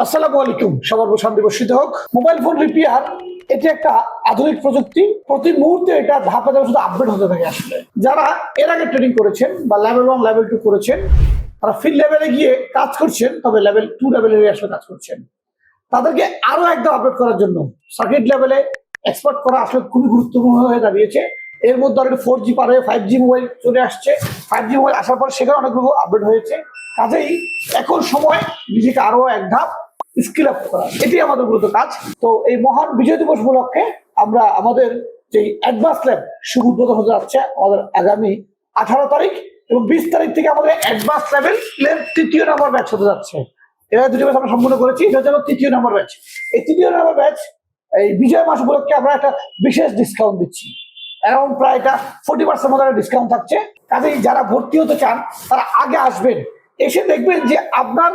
আসসালামু আলাইকুম। সবার শান্তি বর্ষিত হোক। মোবাইল ফোন রিপেয়ার, এটি একটা আধুনিক প্রযুক্তি। প্রতি মুহূর্তে এটা ধাপে ধাপে শুধু আপডেট হতে থাকে আসলে। যারা এর আগে ট্রেনিং করেছেন বা লেভেল ওয়ান লেভেল টু করেছেন, তারা ফিল্ড লেভেলে গিয়ে কাজ করছেন, তবে লেভেল টু লেভেলে আসলে কাজ করছেন। তাদেরকে আরও একদম আপডেট করার জন্য সার্কিট লেভেলে এক্সপার্ট করা আসলে খুবই গুরুত্বপূর্ণ হয়ে দাঁড়িয়েছে। এর মধ্যে অনেক ফোর জি পারে ফাইভ জি মোবাইল চলে আসছে। ফাইভ জি মোবাইল আসার পর সেখানে অনেকগুলো আপডেট হয়েছে। কাজেই এখন সময়, নিজেকে আরও এক ধাপ স্কিল আপ করা। এটি আমাদের মূলত কাজ। তো এই মহান বিজয় দিবস উপলক্ষে আমরা আমাদের যে অ্যাডভান্স ল্যাব শুভ উদ্বোধন হতে যাচ্ছে আমাদের আগামী আঠারো তারিখ এবং বিশ তারিখ থেকে আমাদের অ্যাডভান্স লেভেল তৃতীয় নম্বর ব্যাচ হতে যাচ্ছে। এরা দুটি ব্যাচ আমরা সম্পূর্ণ করেছি, এটা হচ্ছে তৃতীয় নম্বর ব্যাচ এই তৃতীয় নম্বর ব্যাচ এই বিজয় মাস উপলক্ষে আমরা একটা বিশেষ ডিসকাউন্ট দিচ্ছি। অ্যারাউন্ড প্রায় এটা ফোর্টি পার্সেন্ট মতো ডিসকাউন্ট থাকছে। কাজেই যারা ভর্তি হতে চান, তারা আগে আসবেন। এসে দেখবেন যে আপনার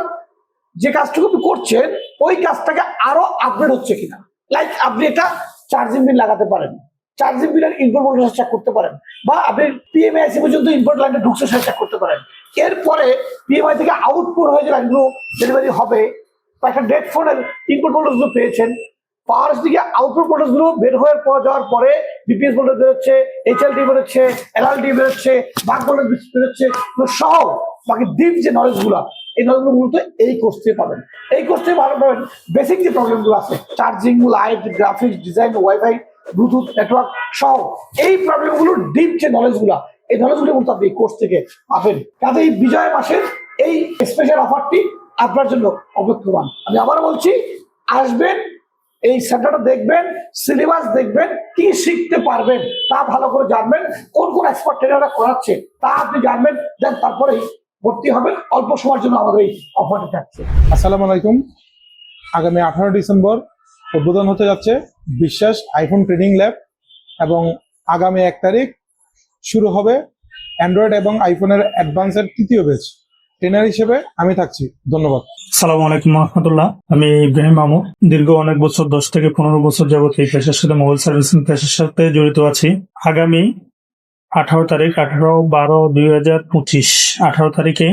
যে কাজটুকু আপনি করছেন, ওই কাজটাকে আরও আপগ্রেড হচ্ছে কিনা? লাইক আপনি একটা চার্জিং বিল লাগাতে পারেন। চার্জিং বিলের ইনপুট ভোল্টেজ চেক করতে পারেন। বা আপনি পিএমআইসি পর্যন্ত ইনপুট লাইনটা ঢুকছে সেটা চেক করতে পারেন। এরপরে পিএমআই থেকে আউটপুট হয়ে যে লাইনগুলো ডেলিভারি হবে, বা একটা ডেড ফোনের ইনপুট ভোল্টেজগুলো পেয়েছেন, পাওয়ার দিকে আউটপুট ভোল্টেজগুলো বের হয়ে যাওয়ার পরে বিপিএস ভোল্টেজ বেরোচ্ছে এইচএলডি বেরোচ্ছে এলএলডি বেরোচ্ছে, বাক ভোল্টেজ বেরোচ্ছে। সহ বাকি ডিপ যে নলেজগুলা এই গুলো মূলত এই কোর্স থেকে পাবেন। এই কোর্স থেকে ভালো পাবেন বেসিক যে প্রবলেমগুলো আছে charging light graphics design wifi Bluetooth network সহ এই প্রবলেমগুলো ডিপ যে নলেজগুলা, এই নলেজগুলো মূলত আপনি কোর্স থেকে পাবেন। কাজে এই বিজয় মাসের এই স্পেশাল অফারটি আপনার জন্য অপেক্ষমান। আমি আবার বলছি, আসবেন, এই সেন্টারটা দেখবেন সিলেবাস দেখবেন, কি শিখতে পারবেন তা ভালো করে জানবেন, কোন কোন এক্সপার্ট ট্রেনাররা করাচ্ছে তা আপনি জানবেন দেন তারপরেই ভর্তি হবেন। অল্প সময়ের জন্য আমাদের এই অফারটা থাকছে। আসসালামু আলাইকুম। আগামী আঠারো ডিসেম্বর উদ্বোধন হতে যাচ্ছে বিশ্বাস আইফোন ট্রেনিং ল্যাব এবং আগামী এক তারিখ শুরু হবে অ্যান্ড্রয়েড এবং আইফোনের অ্যাডভান্সের তৃতীয় বেচ ট্রেনার হিসেবে আমি থাকছি। ধন্যবাদ। সালাম আলাইকুম রহমতুল্লাহ। আমি ইব্রাহিম মামু। দীর্ঘ অনেক বছর দশ থেকে পনেরো বছর যাবত এই পেশার সাথে মোবাইল সার্ভিসিং পেশার সাথে জড়িত আছি। আগামী আঠারো তারিখ আঠারো বারো দুই হাজার পঁচিশ। আঠারো তারিখে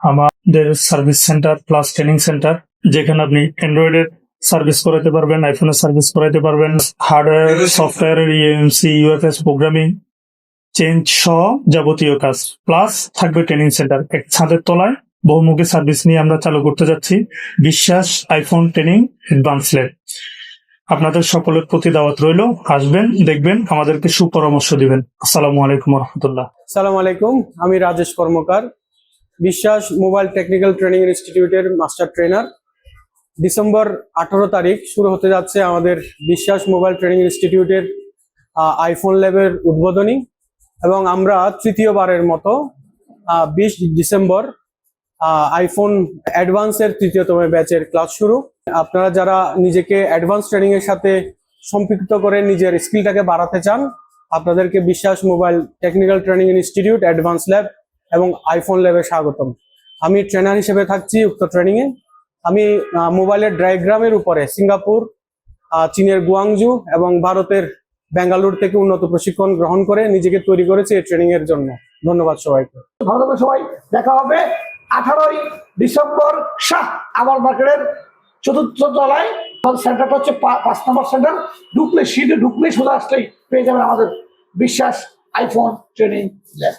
আমাদের service centre plus training centre যেখানে আপনি অ্যান্ড্রয়েডের সার্ভিস করাতে পারবেন আইফোনের সার্ভিস করাতে পারবেন হার্ডওয়্যার সফটওয়্যারের ইএমসি ইউএফএস প্রোগ্রামিং চেঞ্জ সহ যাবতীয় কাজ। প্লাস থাকবে ট্রেনিং সেন্টার এক ছাদের তলায় বহুমুখী সার্ভিস নিয়ে আমরা চালু করতে যাচ্ছি। বিশ্বাস আইফোন ট্রেনিং অ্যাডভান্স ল্যাব আপনাদের সকলের প্রতি দাওয়াত রইল। আসবেন, দেখবেন, আমাদেরকে সুপরামর্শ দিবেন। আসসালামু আলাইকুম রহমতুল্লাহ সালাম আলাইকুম, আমি Rajesh Karmakar, Biswas mobile technical training ইনস্টিটিউটের মাস্টার ট্রেনার। ডিসেম্বর আঠারো তারিখ শুরু হতে যাচ্ছে আমাদের বিশ্বাস মোবাইল ট্রেনিং ইনস্টিটিউটের আইফোন ল্যাবের উদ্বোধনী এবং আমরা তৃতীয়বারের মতো বিশ ডিসেম্বর আইফোন অ্যাডভান্সের তৃতীয়তম ব্যাচের ক্লাস শুরু। আপনারা যারা নিজেকে অ্যাডভান্স ট্রেনিং এর সাথে সম্পৃক্ত করে নিজের স্কিলটাকে বাড়াতে চান, আপনাদেরকে Biswas mobile technical training institute advance lab এবং আইফোন ল্যাবে স্বাগতম। আমি ট্রেনার হিসেবে থাকছি উক্ত ট্রেনিং এ। আমি মোবাইলের ডায়াগ্রামের উপরে সিঙ্গাপুর চীনের গুয়াংজু এবং ভারতের বেঙ্গালুরু থেকে উন্নত প্রশিক্ষণ গ্রহণ করে নিজেকে তৈরি করেছি এই ট্রেনিং এর জন্য। ধন্যবাদ সবাইকে। ভালো সবাই। দেখা হবে আঠারোই ডিসেম্বর শাহ, আমার মার্কেটের চতুর্থ তলায় সেন্টারটা হচ্ছে পাঁচ নম্বর সেন্টার ঢুকলে সিটে ঢুকলে সোজা আসলেই পেয়ে যাবেন আমাদের বিশ্বাস আইফোন ট্রেনিং ল্যাব